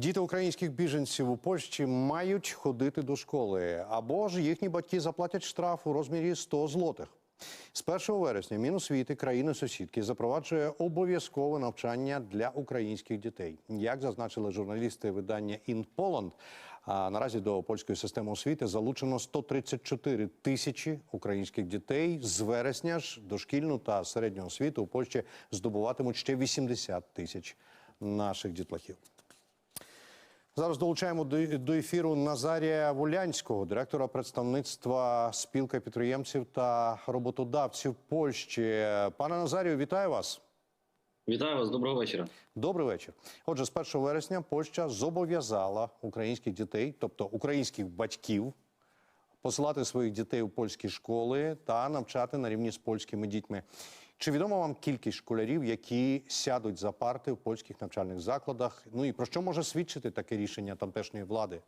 Діти українських біженців у Польщі мають ходити до школи, або ж їхні батьки заплатять штраф у розмірі 100 злотих. З 1 вересня Міносвіти країни сусідки запроваджує обов'язкове навчання для українських дітей. Як зазначили журналісти видання «Інполанд», а наразі до польської системи освіти залучено 134 тисячі українських дітей. З вересня ж дошкільну та середню освіту у Польщі здобуватимуть ще 80 тисяч наших дітлахів. Зараз долучаємо до, ефіру Назарія Волянського, директора представництва спілка підприємців та роботодавців Польщі. Пане Назарію, вітаю вас. Вітаю вас, доброго вечора. Добрий вечір. Отже, з 1 вересня Польща зобов'язала українських дітей, тобто українських батьків, посилати своїх дітей у польські школи та навчати на рівні з польськими дітьми. Чи відома вам кількість школярів, які сядуть за парти в польських навчальних закладах? Ну і про що може свідчити таке рішення тамтешньої влади?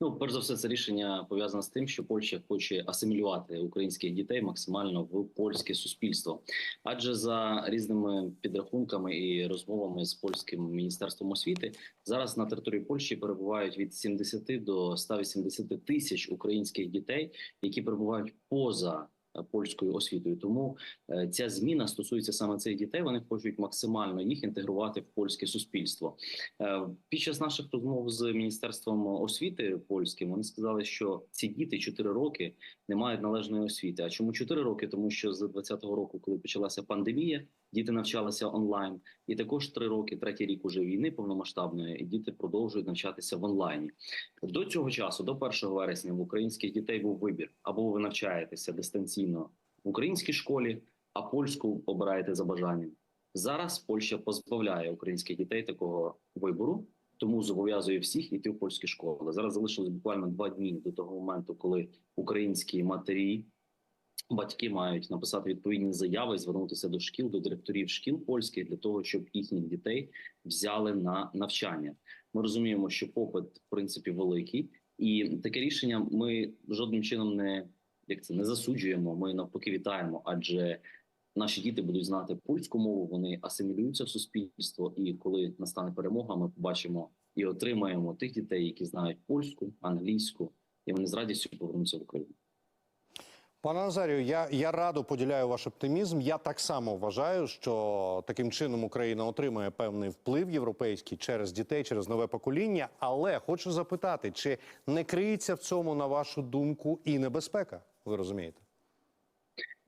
Ну, перш за все, це рішення пов'язане з тим, що Польща хоче асимілювати українських дітей максимально в польське суспільство. Адже за різними підрахунками і розмовами з польським міністерством освіти зараз на території Польщі перебувають від 70 до 180 тисяч українських дітей, які перебувають поза польською освітою. Тому е, ця зміна стосується саме цих дітей. Вони хочуть максимально їх інтегрувати в польське суспільство. Е, Під час наших розмов з міністерством освіти польським вони сказали, що ці діти 4 роки не мають належної освіти. А чому 4 роки? Тому що з 20-го року, коли почалася пандемія, діти навчалися онлайн, і також 3 роки, третій рік уже війни повномасштабної, і діти продовжують навчатися в онлайні. До цього часу, до 1 вересня, в українських дітей був вибір: або ви навчаєтеся дистанційно в українській школі, а польську обираєте за бажанням. Зараз Польща позбавляє українських дітей такого вибору, тому зобов'язує всіх іти в польські школи. Зараз залишилось буквально два дні до того моменту, коли українські матері, батьки мають написати відповідні заяви, звернутися до шкіл, до директорів шкіл польських для того, щоб їхніх дітей взяли на навчання. Ми розуміємо, що попит в принципі великий, і таке рішення ми жодним чином не як це не засуджуємо. Ми навпаки вітаємо, адже наші діти будуть знати польську мову, вони асимілюються в суспільство. І коли настане перемога, ми побачимо і отримаємо тих дітей, які знають польську, англійську, і вони з радістю повернуться в Україну. Пане Назарію, я, я радо поділяю ваш оптимізм. Я так само вважаю, що таким чином Україна отримує певний вплив європейський через дітей, через нове покоління. Але хочу запитати, чи не криється в цьому, на вашу думку, і небезпека? Ви розумієте?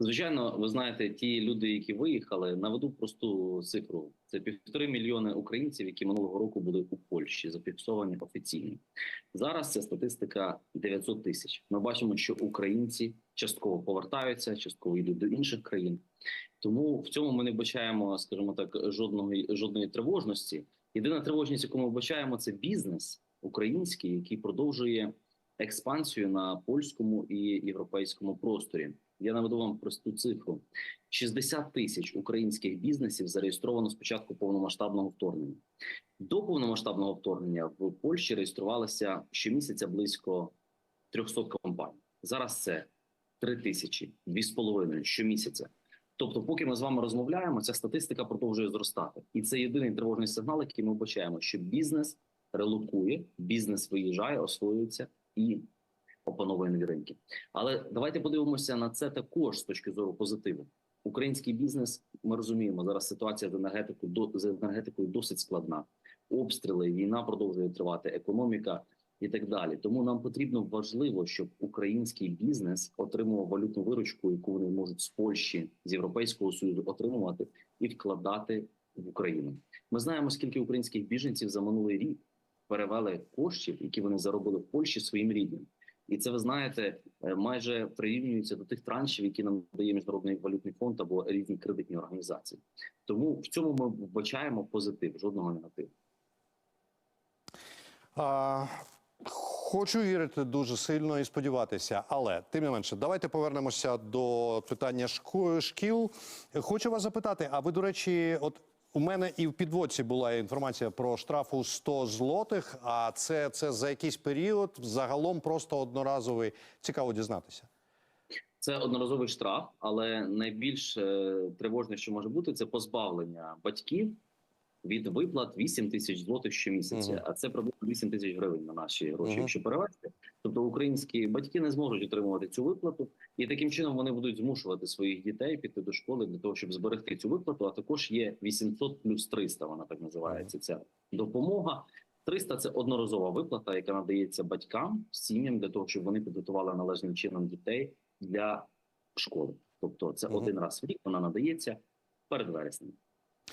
Звичайно, ви знаєте, ті люди, які виїхали, наведу просту цифру: це півтори мільйони українців, які минулого року були у Польщі, зафіксовані офіційно. Зараз ця статистика 900 тисяч. Ми бачимо, що українці частково повертаються, частково йдуть до інших країн. Тому в цьому ми не бачаємо, скажімо так, жодної жодної тривожності. Єдина тривожність, яку ми бачаємо, це бізнес український, який продовжує експансію на польському і європейському просторі. Я наведу вам просту цифру: 60 тисяч українських бізнесів зареєстровано з початку повномасштабного вторгнення. До повномасштабного вторгнення в Польщі реєструвалося щомісяця близько 300 компаній. Зараз це 3 тисячі, 2,5 щомісяця. Тобто, поки ми з вами розмовляємо, ця статистика продовжує зростати, і це єдиний тривожний сигнал, який ми бачаємо, що бізнес релокує, бізнес виїжджає, освоюється і опановує нові ринки. Але давайте подивимося на це також з точки зору позитиву. Український бізнес, ми розуміємо, зараз ситуація з енергетикою до з енергетикою досить складна. Обстріли, війна продовжує тривати, економіка і так далі. Тому нам потрібно важливо, щоб український бізнес отримував валютну виручку, яку вони можуть з Польщі з Європейського союзу отримувати і вкладати в Україну. Ми знаємо, скільки українських біженців за минулий рік перевели коштів, які вони заробили в Польщі своїм рідним. І це ви знаєте, е, майже прирівнюється до тих траншів, які нам дає міжнародний валютний фонд або різні кредитні організації. Тому в цьому ми вбачаємо позитив, жодного негативу. Хочу вірити дуже сильно і сподіватися, але тим не менше, давайте повернемося до питання шкіл. Хочу вас запитати, а ви, до речі, от у мене і в підводці була інформація про штраф у 100 злотих, а це, це за якийсь період, загалом просто одноразовий. Цікаво дізнатися. Це одноразовий штраф, але найбільш е, тривожне, що може бути, це позбавлення батьків від виплат 8 тисяч злотих щомісяця, Мгм. а це приблизно 8 тисяч гривень на наші гроші, Мгм. якщо перевести. Тобто українські батьки не зможуть отримувати цю виплату, і таким чином вони будуть змушувати своїх дітей піти до школи для того, щоб зберегти цю виплату. А також є 800 плюс 300, Вона так називається. Ця допомога. 300 – це одноразова виплата, яка надається батькам, сім'ям для того, щоб вони підготували належним чином дітей для школи. Тобто, це Мгм. один раз в рік вона надається перед вереснем.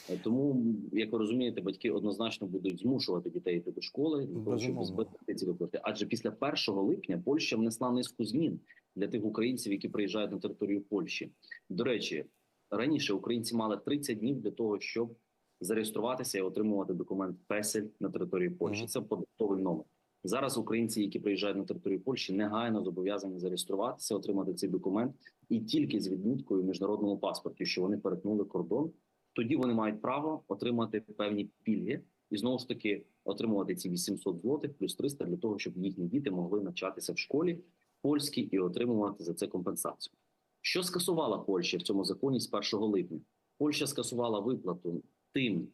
Е, Тому, як ви розумієте, батьки однозначно будуть змушувати дітей йти до школи того, щоб зберегти ці виплати. Адже після 1 липня Польща внесла низку змін для тих українців, які приїжджають на територію Польщі. До речі, раніше українці мали 30 днів для того, щоб зареєструватися і отримувати документ песель на території Польщі. Це податковий номер. Зараз українці, які приїжджають на територію Польщі, негайно зобов'язані зареєструватися, отримати цей документ і тільки з відміткою в міжнародному паспорті, що вони перетнули кордон. Тоді вони мають право отримати певні пільги і знову ж таки отримувати ці 800 злотих плюс 300 для того, щоб їхні діти могли навчатися в школі польській і отримувати за це компенсацію. Що скасувала Польща в цьому законі з 1 липня? Польща скасувала виплату тим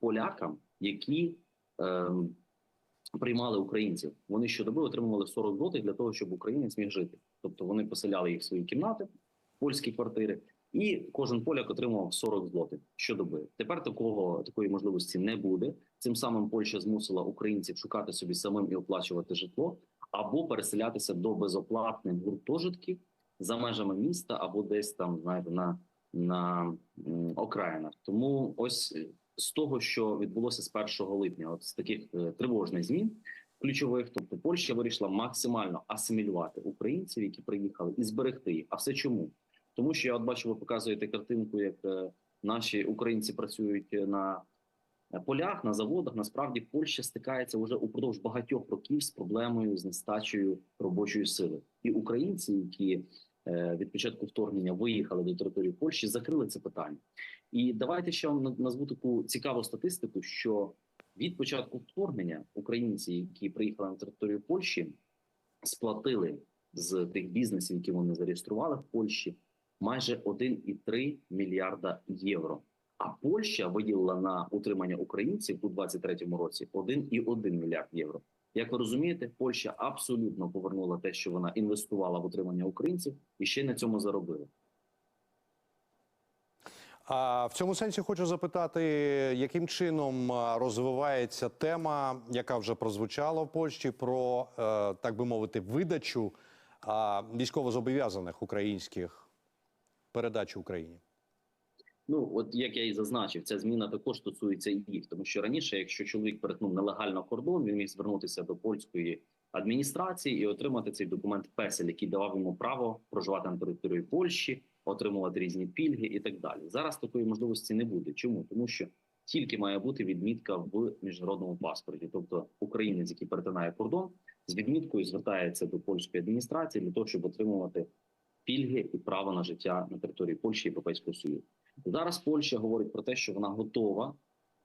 полякам, які ем, приймали українців. Вони щодоби отримували 40 злотих для того, щоб українець міг жити. Тобто вони поселяли їх в свої кімнати, польські квартири, і кожен поляк отримував 40 злотих щодоби. Тепер такого такої можливості не буде. Цим самим Польща змусила українців шукати собі самим і оплачувати житло або переселятися до безоплатних гуртожитків за межами міста, або десь там, знаєте, на, на окраїнах. Тому ось з того, що відбулося з 1 липня, от з таких е, тривожних змін. Ключових, тобто Польща вирішила максимально асимілювати українців, які приїхали, і зберегти їх. А все чому? Тому що я от бачу, ви показуєте картинку, як е, наші українці працюють на е, полях, на заводах. Насправді Польща стикається вже упродовж багатьох років з проблемою з нестачею робочої сили. І українці, які е, від початку вторгнення виїхали до території Польщі, закрили це питання. І давайте ще вам назву таку цікаву статистику, що від початку вторгнення українці, які приїхали на територію Польщі, сплатили з тих бізнесів, які вони зареєстрували в Польщі, майже 1,3 мільярда євро. А Польща виділила на утримання українців у 2023 році 1,1 мільярд євро. Як ви розумієте, Польща абсолютно повернула те, що вона інвестувала в утримання українців, і ще на цьому заробила. А в цьому сенсі хочу запитати, яким чином розвивається тема, яка вже прозвучала в Польщі, про е, так би мовити, видачу військовозобов'язаних українських передачу Україні. Ну от як я і зазначив, ця зміна також стосується і їх, тому що раніше, якщо чоловік перетнув нелегально кордон, він міг звернутися до польської адміністрації і отримати цей документ песель, який давав йому право проживати на території Польщі, отримувати різні пільги і так далі. Зараз такої можливості не буде. Чому тому, що тільки має бути відмітка в міжнародному паспорті, тобто українець, який перетинає кордон, з відміткою звертається до польської адміністрації для того, щоб отримувати пільги і право на життя на території Польщі і Європейського Союзу. Зараз Польща говорить про те, що вона готова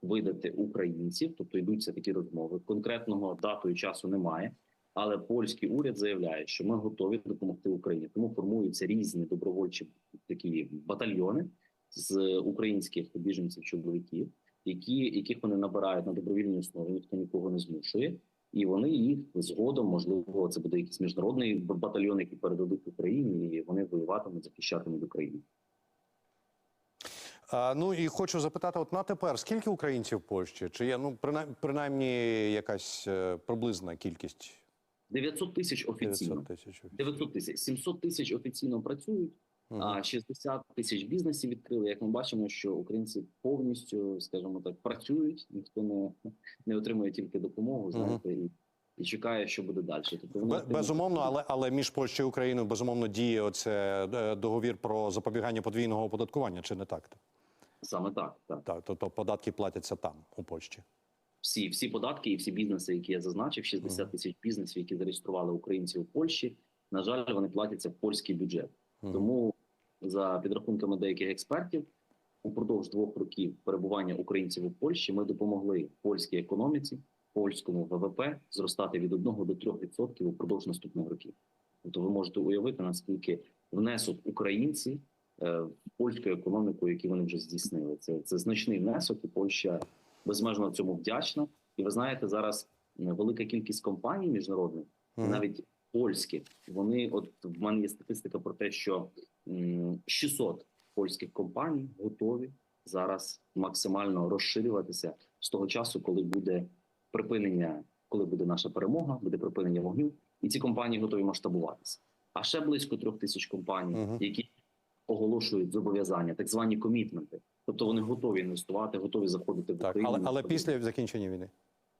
видати українців, тобто йдуться такі розмови. Конкретного дату і часу немає, але польський уряд заявляє, що ми готові допомогти Україні. Тому формуються різні добровольчі такі батальйони з українських біженців чоловіків, які яких вони набирають на добровільній основі, ніхто нікого не змушує. І вони їх згодом, можливо, це буде якийсь міжнародний батальйон, який передадуть Україні, і вони воюватимуть, захищатимуть Україну. А, ну і хочу запитати: от на тепер скільки українців в Польщі? Чи є ну принаймні, принаймні якась е, приблизна кількість? 900 тисяч офіційно. 900 тисяч. 900 тисяч. 700 тисяч офіційно працюють. А 60 тисяч бізнесів відкрили. Як ми бачимо, що українці повністю, скажімо так, працюють, ніхто не, не отримує тільки допомогу, знаєте, і, і чекає, що буде далі. Тобто Безумовно, але але між Польщею і Україною безумовно діє оце е, договір про запобігання подвійного оподаткування, чи не так? саме так. так. Так, тобто податки платяться там, у Польщі. Всі, всі податки і всі бізнеси, які я зазначив, 60 тисяч бізнесів, які зареєстрували українців у Польщі. На жаль, вони платяться в польський бюджет. Тому, за підрахунками деяких експертів, упродовж двох років перебування українців у Польщі ми допомогли польській економіці, польському ВВП зростати від 1 до 3% упродовж наступних років. Тобто, ви можете уявити наскільки внесок українці е, в польську економіку, які вони вже здійснили. Це, це значний внесок, і Польща безмежно цьому вдячна. І ви знаєте, зараз велика кількість компаній міжнародних, навіть польські, вони от в мене є статистика про те, що 600 польських компаній готові зараз максимально розширюватися з того часу, коли буде припинення, коли буде наша перемога, буде припинення вогню, і ці компанії готові масштабуватися. А ще близько трьох тисяч компаній, Мгм. які оголошують зобов'язання, так звані комітменти. Тобто вони готові інвестувати, готові заходити в Так, Україну. але, але після закінчення війни.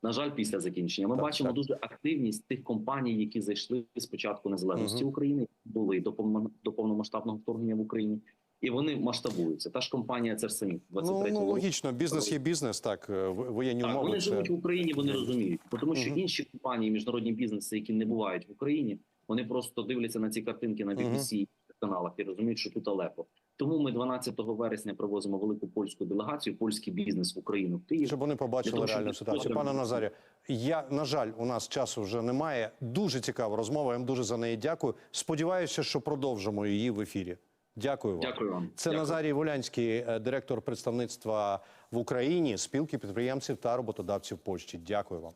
На жаль, після закінчення ми Так, бачимо так. дуже активність тих компаній, які зайшли з початку незалежності Мгм. України, були до до повномасштабного вторгнення в Україні, і вони масштабуються. Та ж компанія це самі Ну, 23 ну логічно, бізнес є бізнес, так е, воєнні Так, умови. вони Це... живуть в Україні, вони розуміють, тому що Мгм. інші компанії, міжнародні бізнеси, які не бувають в Україні, вони просто дивляться на ці картинки на BBC каналах і розуміють, що тут Алепо. Тому ми 12 вересня привозимо велику польську делегацію, польський бізнес в Україну Київ. Щоб вони побачили того, реальну ситуацію. Пане Назарі, я на жаль, у нас часу вже немає. Дуже цікава розмова. Я вам дуже за неї дякую. Сподіваюся, що продовжимо її в ефірі. Дякую вам. Дякую вам. Це Дякую. Назарій Волянський, е, директор представництва в Україні, спілки підприємців та роботодавців Польщі. Дякую вам.